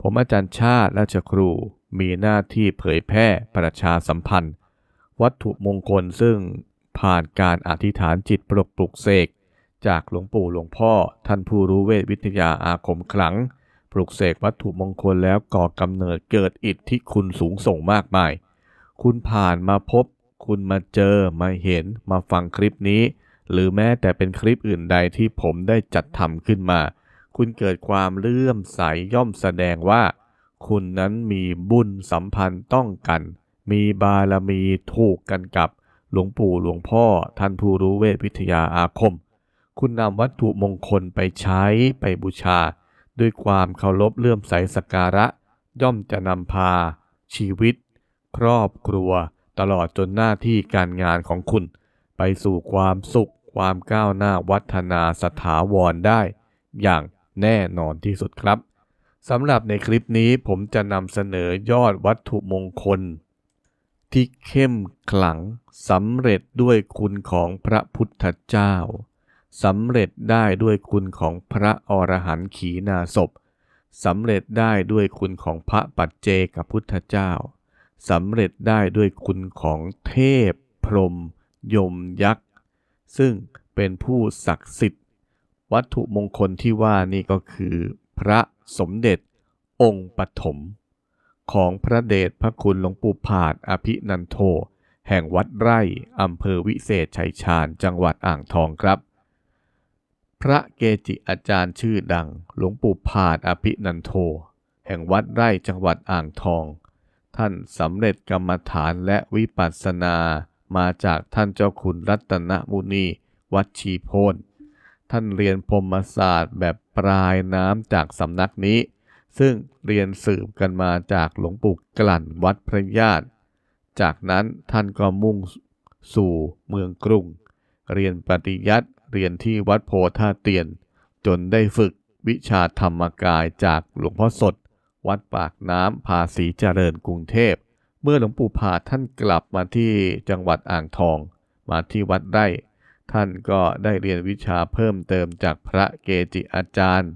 ผมอาจารย์ชาติราชครูมีหน้าที่เผยแพร่ประชาสัมพันธ์ วัตถุมงคลซึ่งผ่านการอธิษฐานจิตปลุกปลุกเสกจากหลวงปู่หลวงพ่อ ท่านผู้รู้เวทวิทยาอาคมขลัง ปลุกเสกวัตถุมงคลแล้วก่อกำเนิดเกิดอิทธิคุณสูงส่งมากมาย คุณผ่านมาพบ คุณมาเจอมาเห็นมาฟังคลิปนี้ หรือแม้แต่เป็นคลิปอื่นใดที่ผมได้จัดทำขึ้นมา คุณเกิดความเลื่อมใสย่อมแสดงว่า คุณนั้นมีบุญสัมพันธ์ต้องกัน มีบารมีถูกกันกับหลวงปู่หลวงพ่อท่านผู้รู้เวทวิทยาอาคม คุณนำวัตถุมงคลไปใช้ไปบูชา ด้วยความเคารพเลื่อมใสสักการะ ย่อมจะนำพา ชีวิต ครอบครัว ตลอดจนหน้าที่การงานของคุณ ไปสู่ความสุข ความก้าวหน้าวัฒนาสถาวรได้ อย่าง แน่นอนที่สุดครับสำหรับในคลิปนี้ผมจะนำเสนอยอดวัตถุมงคล ที่เข้มขลังสำเร็จด้วยคุณของพระพุทธเจ้าสำเร็จได้ด้วยคุณของพระอรหันต์ขีณาสพสำเร็จได้ด้วยคุณของพระปัจเจกพุทธเจ้าสำเร็จได้ด้วยคุณของเทพ พรหมยมยักษ์ ซึ่งเป็นผู้ศักดิ์สิทธิ วัตถุมงคลที่ว่านี่ก็คือ พระสมเด็จ องค์ปฐมของพระเดชพระคุณหลวงปู่ผาดอภินันโท แห่งวัดไร่อำเภอวิเศษชัยชาญจังหวัดอ่างทองครับ พระเกจิอาจารย์ชื่อดัง หลวงปู่ผาดอภินันโท แห่งวัดไร่จังหวัดอ่างทอง ท่านสำเร็จกรรมฐานและวิปัสสนามาจากท่านเจ้าคุณรัตนมุนี วัดชีโพน ท่านเรียนพรมศาสตร์แบบปลายน้ำจากสำนักนี้ ซึ่งเรียนสืบกันมาจากหลวงปู่กลั่นวัดพระญาติ จากนั้นท่านก็มุ่งสู่เมืองกรุง เรียนปฏิยัติเรียนที่วัดโพธาเตียน จนได้ฝึกวิชาธรรมกายจากหลวงพ่อสด วัดปากน้ำภาษีเจริญกรุงเทพ เมื่อหลวงปู่ผาท่านกลับมาที่จังหวัดอ่างทอง มาที่วัดไร่ ท่านก็ได้เรียนวิชาเพิ่มเติมจากพระเกจิอาจารย์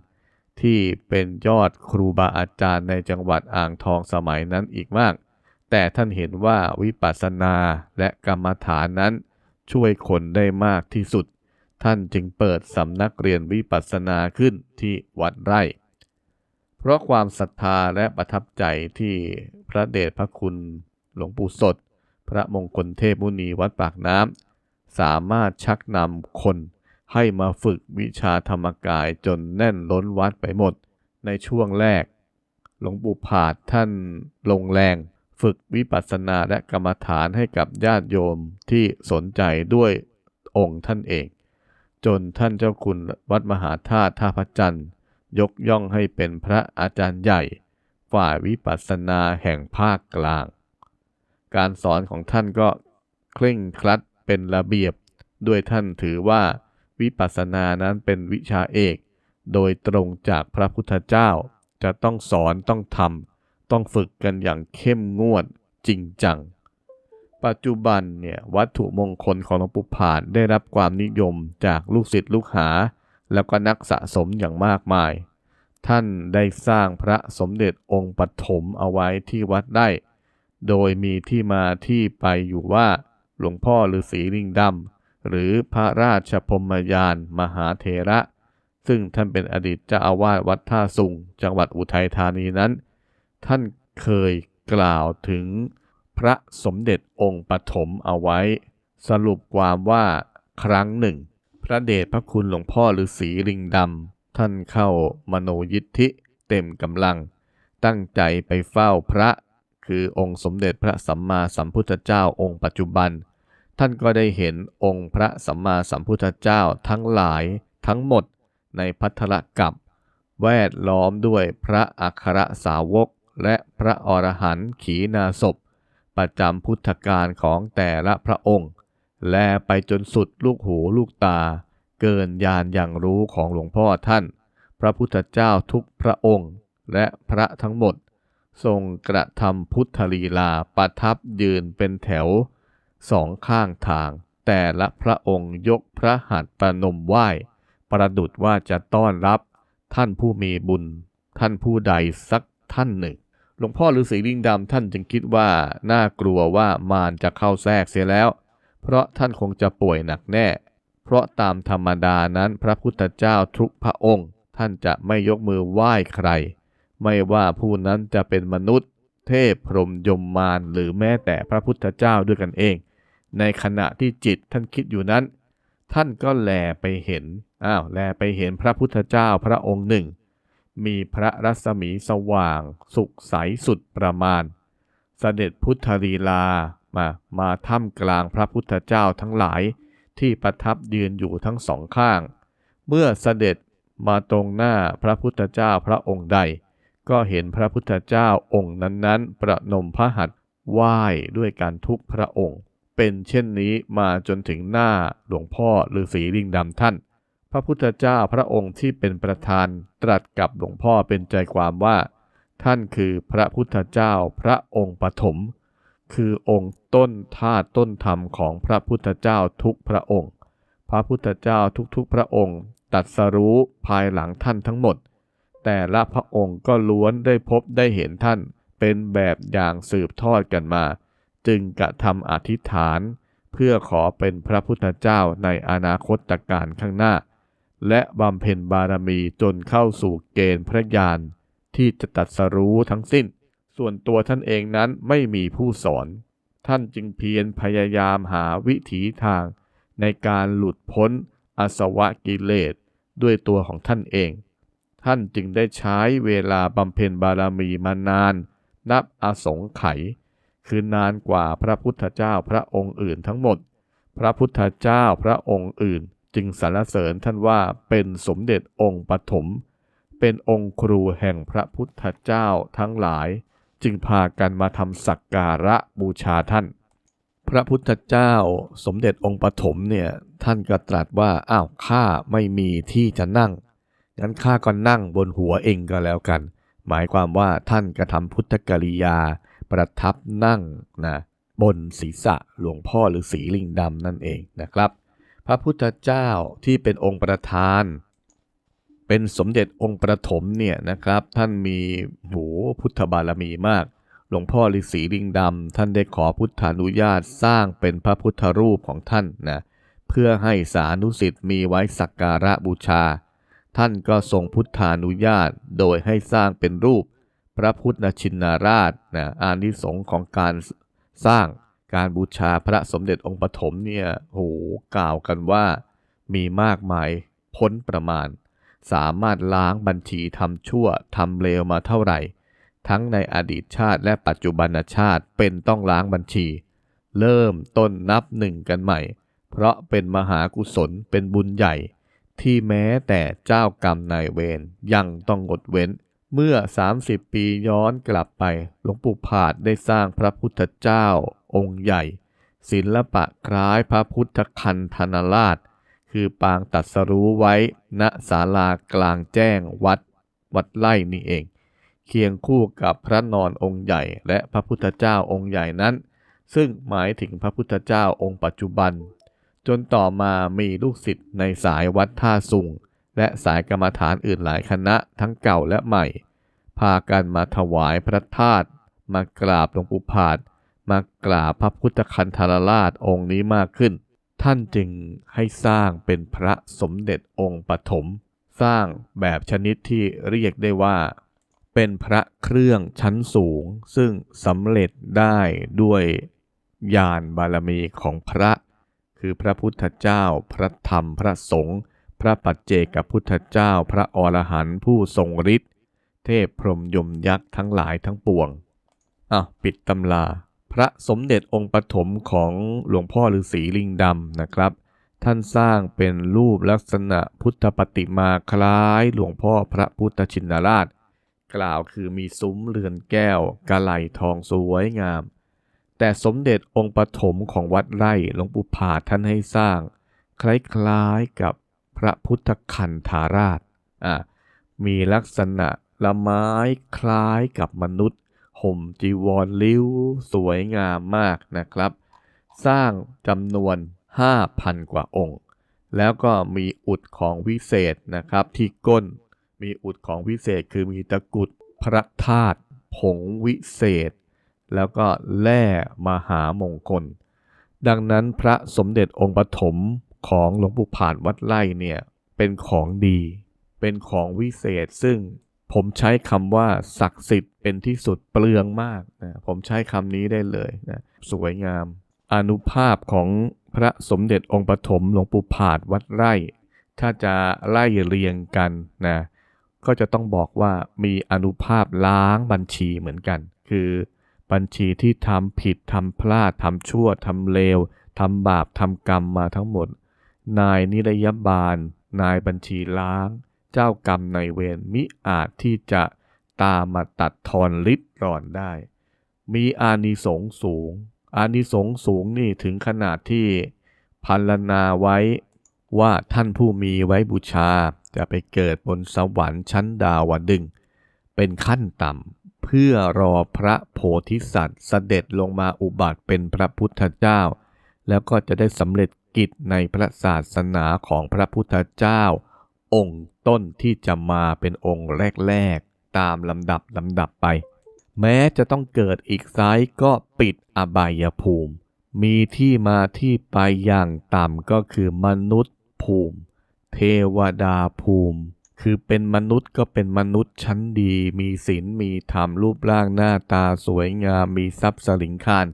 ที่เป็นยอดครูบาอาจารย์ในจังหวัดอ่างทองสมัยนั้นอีกมาก แต่ท่านเห็นว่าวิปัสสนาและกรรมฐานนั้นช่วยคนได้มากที่สุด ท่านจึงเปิดสำนักเรียนวิปัสสนาขึ้นที่วัดไร่ เพราะความศรัทธาและประทับใจที่พระเดชพระคุณหลวงปู่สด พระมงคลเทพมุนีวัดปากน้ำ สามารถชักนำคนให้มาฝึกวิชาธรรมกายจนแน่นล้นวัดไปหมด ในช่วงแรก หลวงปู่ผาดท่านลงแรงฝึกวิปัสสนาและกรรมฐานให้กับญาติโยมที่สนใจด้วยองค์ท่านเอง จนท่านเจ้าคุณวัดมหาธาตุท่าพระจันทร์ยกย่องให้เป็นพระอาจารย์ใหญ่ ฝ่ายวิปัสสนาแห่งภาคกลาง การสอนของท่านก็เคร่งครัด เป็นระเบียบ ด้วยท่านถือว่าวิปัสสนานั้นเป็นวิชาเอก โดยตรงจากพระพุทธเจ้า จะต้องสอนต้องทำต้องฝึกกันอย่างเข้มงวดจริงจัง ปัจจุบันเนี่ยวัตถุมงคลของหลวงปู่ผานได้รับความนิยมจากลูกศิษย์ลูกหา แล้วก็นักสะสมอย่างมากมาย ท่านได้สร้างพระสมเด็จองค์ปฐมเอาไว้ที่วัดได้ โดยมีที่มาที่ไปอยู่ว่า หลวงพ่อฤาษีลิงดำหรือพระราชพรมยานมหาเถระ ซึ่งท่านเป็นอดีตเจ้าอาวาสวัดท่าสุง จังหวัดอุทัยธานีนั้น ท่านเคยกล่าวถึงพระสมเด็จองค์ปฐมเอาไว้ สรุปความว่าครั้งหนึ่ง พระเดชพระคุณหลวงพ่อฤาษีลิงดำท่านเข้ามโนยิทธิเต็มกำลัง ตั้งใจไปเฝ้าพระคือองค์สมเด็จพระสัมมาสัมพุทธเจ้าองค์ปัจจุบัน ท่านก็ได้เห็นองค์พระสัมมาสัมพุทธเจ้าทั้งหลายทั้งหมดในพัทธกับแวดล้อมด้วยพระอัครสาวก และพระอรหันต์ขีณาศพประจำพุทธการของแต่ละพระองค์ แลไปจนสุดลูกหูลูกตา เกินญาณอย่างรู้ของหลวงพ่อท่าน พระพุทธเจ้าทุกพระองค์ และพระทั้งหมด ทรงกระทำพุทธลีลาประทับยืนเป็นแถว สองข้างทาง แต่ละพระองค์ยกพระหัตถ์ประนมไหว้ ประดุดว่าจะต้อนรับ ท่านผู้มีบุญ ท่านผู้ใดสักท่านหนึ่ง หลวงพ่อฤาษีลิงดำท่านจึงคิดว่า น่ากลัวว่ามารจะเข้าแทรกเสียแล้ว เพราะท่านคงจะป่วยหนักแน่ เพราะตามธรรมดานั้นพระพุทธเจ้าทุกพระองค์ ท่านจะไม่ยกมือไหว้ใคร ไม่ว่าผู้นั้นจะเป็นมนุษย์ เทพพรหมยมมารหรือแม้แต่พระพุทธเจ้าด้วยกันเอง ในขณะที่จิตท่านคิดอยู่นั้น ท่านก็แลไปเห็นอ้าวแลไปเห็นพระพุทธเจ้าพระองค์หนึ่ง มีพระรัศมีสว่าง สุขใสสุดประมาณ เสด็จพุทธลีลามามาท่ามกลางพระพุทธเจ้าทั้งหลาย ที่ประทับยืนอยู่ทั้งสองข้าง เมื่อเสด็จมาตรงหน้าพระพุทธเจ้าพระองค์ใด ก็เห็นพระพุทธเจ้าองค์นั้นๆ ประนมพระหัตถ์ไหว้ด้วยการทุกพระองค์ เป็นเช่นนี้มาจนถึงหน้าหลวงพ่อฤาษีลิงดำท่าน พระพุทธเจ้าพระองค์ที่เป็นประธานตรัสกับหลวงพ่อเป็นใจความว่า ท่านคือพระพุทธเจ้าพระองค์ปฐมคือองค์ต้นธาต้นธรรมของพระพุทธเจ้าทุกพระองค์ พระพุทธเจ้าทุกๆพระองค์ ตัดสรู้ภายหลังท่านทั้งหมด แต่ละพระองค์ก็ล้วนได้พบได้เห็นท่านเป็นแบบอย่างสืบทอดกันมา จึงกระทำอธิษฐาน เพื่อขอเป็นพระพุทธเจ้าในอนาคตการข้างหน้า และบำเพ็ญบารมีจนเข้าสู่เกณฑ์พระญาณที่จะตัดสรู้ทั้งสิ้น ส่วนตัวท่านเองนั้นไม่มีผู้สอน ท่านจึงเพียรพยายามหาวิถีทาง ในการหลุดพ้นอสวะกิเลสด้วยตัวของท่านเอง ท่านจึงได้ใช้เวลาบำเพ็ญบารมีมานาน นับอาสงไขย คือนานกว่าพระพุทธเจ้าพระองค์อื่นทั้งหมด พระพุทธเจ้าพระองค์อื่น จึงสรรเสริญท่านว่าเป็นสมเด็จองค์ปฐมเป็นองค์ครูแห่งพระพุทธเจ้าทั้งหลาย จึงพากันมาทำสักการะบูชาท่าน พระพุทธเจ้าสมเด็จองค์ปฐมเนี่ยท่านก็ตรัสว่าอ้าวข้าไม่มีที่จะนั่งงั้นข้าก็นั่งบนหัวเองก็แล้วกัน หมายความว่าท่านกระทำพุทธกริยา ประทับนั่งนะบนศีรษะหลวงพ่อหรือสีลิงดำนั่นเองนะครับ พระพุทธเจ้าที่เป็นองค์ประธาน เป็นสมเด็จองค์ประถมเนี่ยนะครับ ท่านมีโหพุทธบารมีมาก หลวงพ่อฤาษีลิงดำท่านได้ขอพุทธานุญาตสร้างเป็นพระพุทธรูปของท่านนะเพื่อให้สานุสิทธิ์มีไว้สักการะบูชา ท่านก็ทรงพุทธานุญาตโดยให้สร้างเป็นรูป พระพุทธชินราชนะอานิสงส์ของการสร้างการบูชาพระสมเด็จองค์ปฐมเนี่ยโหกล่าวกันว่ามีมากมายพ้นประมาณ สามารถล้างบัญชีทำชั่วทำเลวมาเท่าไหร่ ทั้งในอดีตชาติและปัจจุบันชาติเป็นต้องล้างบัญชี เริ่มต้นนับหนึ่งกันใหม่ เพราะเป็นมหากุศลเป็นบุญใหญ่ ที่แม้แต่เจ้ากรรมนายเวรยังต้องงดเว้น เมื่อ 30 ปีย้อนกลับไป หลวงปู่ผาดได้สร้างพระพุทธเจ้า องค์ใหญ่ ศิลปะคล้ายพระพุทธคันธนราช คือปางตัดสรู้ไว้ณศาลากลางแจ้งวัด วัดไล่นี่เอง เคียงคู่กับพระนอนองค์ใหญ่ และพระพุทธเจ้าองค์ใหญ่นั้น ซึ่งหมายถึงพระพุทธเจ้าองค์ปัจจุบัน จนต่อมามีลูกศิษย์ในสายวัดท่าสุง และสายกรรมฐานอื่นหลายคณะทั้งเก่าและใหม่ พากันมาถวายพระธาตุมากราบหลวงปู่ผาดมากราบพระพุทธคันธารราชองค์นี้มากขึ้น ท่านจึงให้สร้างเป็นพระสมเด็จองค์ปฐมสร้างแบบชนิดที่เรียกได้ว่า เป็นพระเครื่องชั้นสูง ซึ่งสำเร็จได้ด้วยญาณบารมีของพระ คือพระพุทธเจ้า พระธรรมพระสงฆ์ พระปัจเจกพุทธเจ้าพระอรหันต์ผู้ทรงฤทธิ์เทพพรหมยมยักษ์ทั้งหลายทั้งปวงอะปิดตำราพระสมเด็จองค์ปฐมของหลวงพ่อฤาษีลิงดำนะครับ ท่านสร้างเป็นรูปลักษณะพุทธปฏิมาคล้ายหลวงพ่อพระพุทธชินราช กล่าวคือมีซุ้มเรือนแก้วกะไหลทองสวยงาม แต่สมเด็จองค์ปฐมของวัดไร่หลวงปู่ผาท่านให้สร้าง คล้ายๆกับ ระพุทธคันธาราชอะมีลักษณะละไม้คล้ายกับมนุษย์ ห่มจีวรลิ้ว สวยงามมากนะครับ สร้างจำนวน 5,000 กว่าองค์ แล้วก็มีอุดของวิเศษนะครับที่ก้น มีอุดของวิเศษคือมีตะกุดพระธาตุผงวิเศษ แล้วก็แร่มหามงคล ดังนั้นพระสมเด็จองค์ปฐม ของหลวงปู่ผ่าดวัดไร่เนี่ยเป็นของดี เป็นของวิเศษซึ่งผมใช้คำว่าศักดิ์สิทธิ์เป็นที่สุดเปลืองมากนะผมใช้คำนี้ได้เลยนะสวยงาม อนุภาพของพระสมเด็จองค์ปฐมหลวงปู่ผาดวัดไร่ ถ้าจะไล่เรียงกันนะก็จะต้องบอกว่ามีอนุภาพล้างบัญชีเหมือนกัน คือบัญชีที่ทำผิดทำพลาดทำชั่วทำเลวทำบาปทำกรรมมาทั้งหมด นายนิรยบาล นายบัญชีล้าง เจ้ากรรมนายเวรมิอาจที่จะตามมาตัดทอนลิดรอนได้ มีอานิสงส์สูง อานิสงส์สูงนี่ถึงขนาดที่พันลนาไว้ว่าท่านผู้มีไว้บูชาจะไปเกิดบนสวรรค์ชั้นดาวดึง เป็นขั้นต่ำเพื่อรอพระโพธิสัตว์เสด็จลงมาอุบัติเป็นพระพุทธเจ้า แล้วก็จะได้สำเร็จ กิจในพระศาสนาของพระพุทธเจ้า องค์ต้นที่จะมาเป็นองค์แรกๆ ตามลำดับลำดับไป แม้จะต้องเกิดอีกไซส์ก็ปิดอบายภูมิ มีที่มาที่ไปอย่างต่ำก็คือมนุษย์ภูมิ เทวดาภูมิ คือเป็นมนุษย์ก็เป็นมนุษย์ชั้นดี มีศีลมีธรรมรูปร่างหน้าตาสวยงามมีทรัพย์สลิงคาร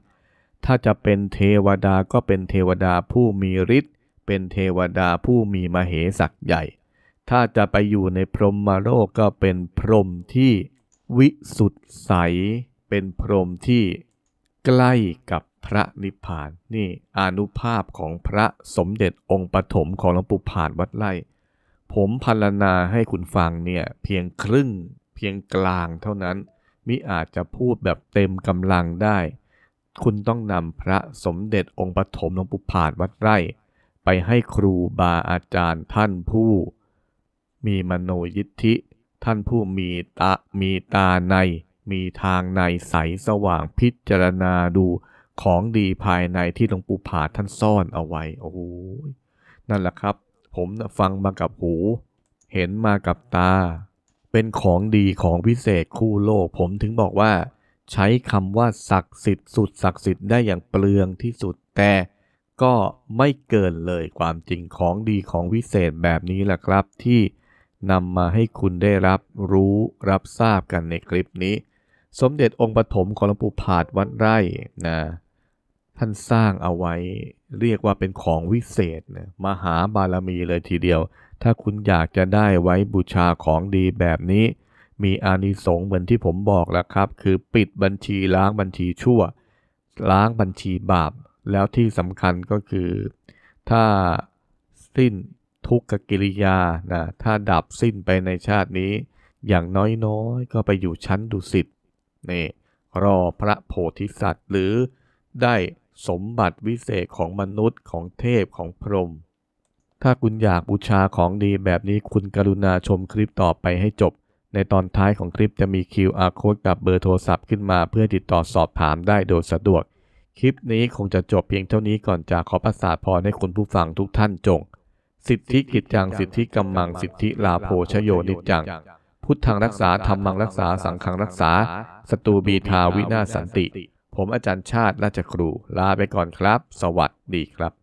ถ้าจะเป็นเทวดาก็เป็นเทวดาผู้มีฤทธิ์ เป็นเทวดาผู้มีมเหสักใหญ่ ถ้าจะไปอยู่ในพรหมโลกก็เป็นพรหมที่วิสุทธิใส เป็นพรหมที่ใกล้กับพระนิพพาน นี่อนุภาพของพระสมเด็จองค์ปฐมของหลวงปู่ผาดวัดไร่ผมพรรณนาให้คุณฟังเนี่ยเพียงครึ่ง เพียงกลางเท่านั้นมิอาจจะพูดแบบเต็มกำลังได้ คุณต้องนำพระสมเด็จองค์ปฐมหลวงปู่ผาดวัดไร่ ไปให้ครูบาอาจารย์ท่านผู้ มีมโนยิทธิ ท่านผู้มีตามีตาใน มีทางในใสสว่างพิจารณาดูของดีภายในที่หลวงปู่ผาดท่านซ่อนเอาไว้ โอ้โหนั่นแหละครับ ผมฟังมากับหู เห็นมากับตา เป็นของดีของพิเศษคู่โลก ผมถึงบอกว่า ใช้คำว่าศักดิ์สิทธิ์สุดศักดิ์สิทธิ์ได้อย่างเปลืองที่สุดแต่ก็ไม่เกินเลยความจริงของดีของวิเศษแบบนี้แหละครับ ที่นำมาให้คุณได้รับรู้รับทราบกันในคลิปนี้ สมเด็จองค์ปฐมของหลวงปู่ผาดวัดไร่นะท่านสร้างเอาไว้เรียกว่าเป็นของวิเศษนะมหาบารมีเลยทีเดียว ถ้าคุณอยากจะได้ไว้บูชาของดีแบบนี้ มีอานิสงส์เหมือนที่ผมบอกแล้วครับ คือปิดบัญชีล้างบัญชีชั่ว ล้างบัญชีบาป แล้วที่สำคัญก็คือ ถ้าสิ้นทุกขกิริยานะถ้าดับสิ้นไปในชาตินี้ อย่างน้อยๆ ก็ไปอยู่ชั้นดุสิตนี่รอพระโพธิสัตว์หรือได้สมบัติวิเศษของมนุษย์ของเทพของพรหมถ้าคุณอยากบูชาของดีแบบนี้คุณกรุณาชมคลิปต่อไปให้จบ ในตอนท้ายของคลิปจะมี QR code กับเบอร์โทรศัพท์ขึ้นมาเพื่อติดต่อสอบถามได้โดยสะดวก คลิปนี้คงจะจบเพียงเท่านี้ก่อนจากขอประสาทพรให้คุณผู้ฟังทุกท่านจง สิทธิกิจจังสิทธิกัมมังสิทธิลาโภชโยนิจจัง พุทธังรักษาธรรมังรักษาสังฆังรักษา สตูบีทาวินาศสันติ ผมอาจารย์ชาติราชครูลาไปก่อนครับ สวัสดีครับ